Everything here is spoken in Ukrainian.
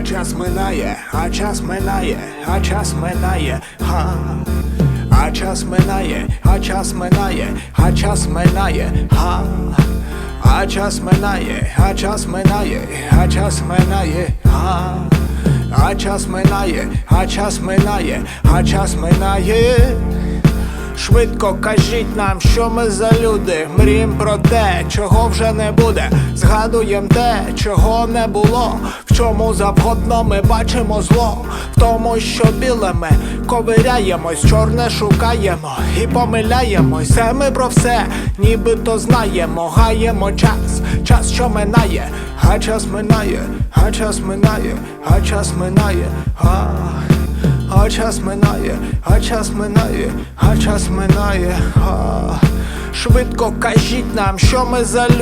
А час минає, а час минає, а час минає, га. А час минає, а час минає, а час минає, га. А час минає, а час минає, а час минає, га. А час минає, а час минає, а час минає. Швидко кажіть нам, що ми за люди. Мрієм про те, чого вже не буде. Згадуєм те, чого не було. В чому завгодно ми бачимо зло. В тому, що біле ми ковиряємось, чорне шукаємо і помиляємось. Все ми про все, нібито знаємо, гаємо час, час, що минає, а час минає, а час минає, а час минає. А... А час минає, а час минає, а час минає. А... Швидко кажіть нам, що ми за люди.